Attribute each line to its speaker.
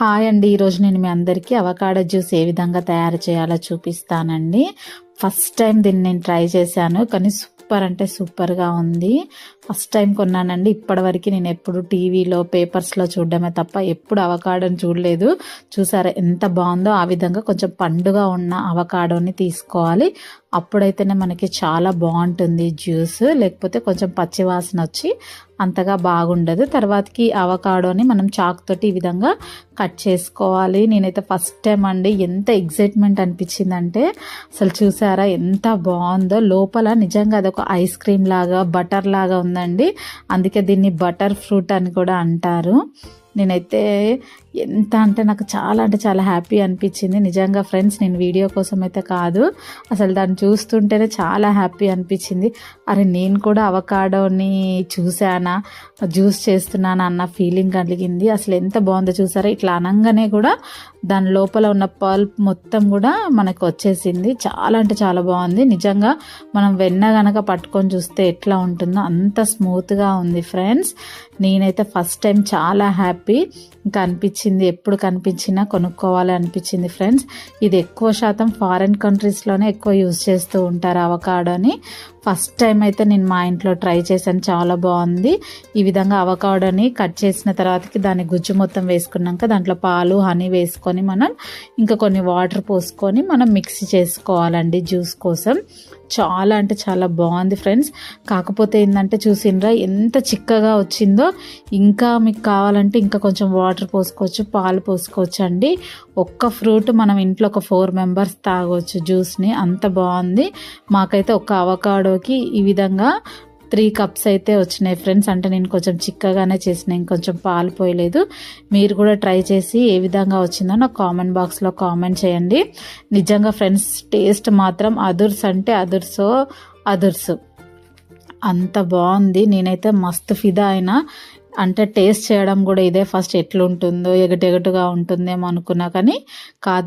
Speaker 1: Hi అండి. ఈరోజు నేను మీ అందరికీ అవకాడో జ్యూస్ ఏ విధంగా తయారు చేయాలో చూపిస్తానండి. ఫస్ట్ టైం దీన్ని నేను ట్రై చేశాను. కానీ సూపర్ అంటే సూపర్గా ఉంది. ఫస్ట్ టైం కొన్నానండి. ఇప్పటివరకు నేను ఎప్పుడు టీవీలో పేపర్స్లో చూడడమే తప్ప ఎప్పుడు అవకాడోని చూడలేదు. చూసారా ఎంత బాగుందో? ఆ విధంగా కొంచెం పండుగ ఉన్న అవకాడోని తీసుకోవాలి. అప్పుడైతేనే మనకి చాలా బాగుంటుంది జ్యూస్. లేకపోతే కొంచెం పచ్చివాసన వచ్చి అంతగా బాగుండదు. తర్వాతకి అవకాడోని మనం చాక్ తోటి ఈ విధంగా కట్ చేసుకోవాలి. నేనైతే ఫస్ట్ టైం అండి ఎంత ఎగ్జైట్మెంట్ అనిపించిందంటే అసలు చూసారా ఎంత బాగుందో. లోపల నిజంగా అదొక ఐస్ క్రీమ్ లాగా బటర్ లాగా ఉందండి. అందుకే దీన్ని బటర్ ఫ్రూట్ అని కూడా అంటారు. నేనైతే ఎంత అంటే నాకు చాలా అంటే చాలా హ్యాపీ అనిపించింది. నిజంగా ఫ్రెండ్స్ నేను వీడియో కోసం అయితే కాదు అసలు దాన్ని చూస్తుంటేనే చాలా హ్యాపీ అనిపించింది. అరే నేను కూడా అవకాడోని చూశానా జ్యూస్ చేస్తున్నానా అన్న ఫీలింగ్ కలిగింది. అసలు ఎంత బాగుందో చూసారా? ఇట్లా అనగానే కూడా దాని లోపల ఉన్న పల్ప్ మొత్తం కూడా మనకు వచ్చేసింది. చాలా అంటే చాలా బాగుంది. నిజంగా మనం వెన్న గనక పట్టుకొని చూస్తే ఎట్లా ఉంటుందో అంత స్మూత్గా ఉంది ఫ్రెండ్స్. నేనైతే ఫస్ట్ టైం చాలా హ్యాపీ ఇంకా అనిపించింది. ఎప్పుడు కనిపించినా కొనుక్కోవాలి అనిపించింది ఫ్రెండ్స్. ఇది ఎక్కువ శాతం ఫారెన్ కంట్రీస్లోనే ఎక్కువ యూజ్ చేస్తూ ఉంటారు అవకాడోని. ఫస్ట్ టైం అయితే నేను మా ఇంట్లో ట్రై చేశాను చాలా బాగుంది. ఈ విధంగా అవకాడోని కట్ చేసిన తర్వాతకి దాన్ని గుజ్జు మొత్తం వేసుకున్నాక దాంట్లో పాలు హనీ వేసుకొని మనం ఇంకా కొన్ని వాటర్ పోసుకొని మనం మిక్స్ చేసుకోవాలండి జ్యూస్ కోసం. చాలా అంటే చాలా బాగుంది ఫ్రెండ్స్. కాకపోతే ఏంటంటే చూసిండ్రా ఎంత చిక్కగా వచ్చిందో. ఇంకా మీకు కావాలంటే ఇంకా కొంచెం వాటర్ పోసుకోవచ్చు పాలు పోసుకోవచ్చు అండి. ఒక్క ఫ్రూట్ మనం ఇంట్లో ఒక ఫోర్ మెంబర్స్ తాగొచ్చు జ్యూస్ని అంత బాగుంది. మాకైతే ఒక అవకాడోకి ఈ విధంగా త్రీ కప్స్ అయితే వచ్చినాయి ఫ్రెండ్స్. అంటే నేను కొంచెం చిక్కగానే చేసిన ఇంకొంచెం పాలు పోయలేదు. మీరు కూడా ట్రై చేసి ఏ విధంగా వచ్చిందో నాకు కామెంట్ బాక్స్లో కామెంట్ చేయండి. నిజంగా ఫ్రెండ్స్ టేస్ట్ మాత్రం అదుర్స్ అంటే అదుర్సో అదుర్సు. అంత బాగుంది. నేనైతే మస్తు ఫిదా అయినా. అంటే టేస్ట్ చేయడం కూడా ఇదే ఫస్ట్ ఎట్లుంటుందో ఎగటెగటుగా ఉంటుందేమో అనుకున్నా కానీ కాదు.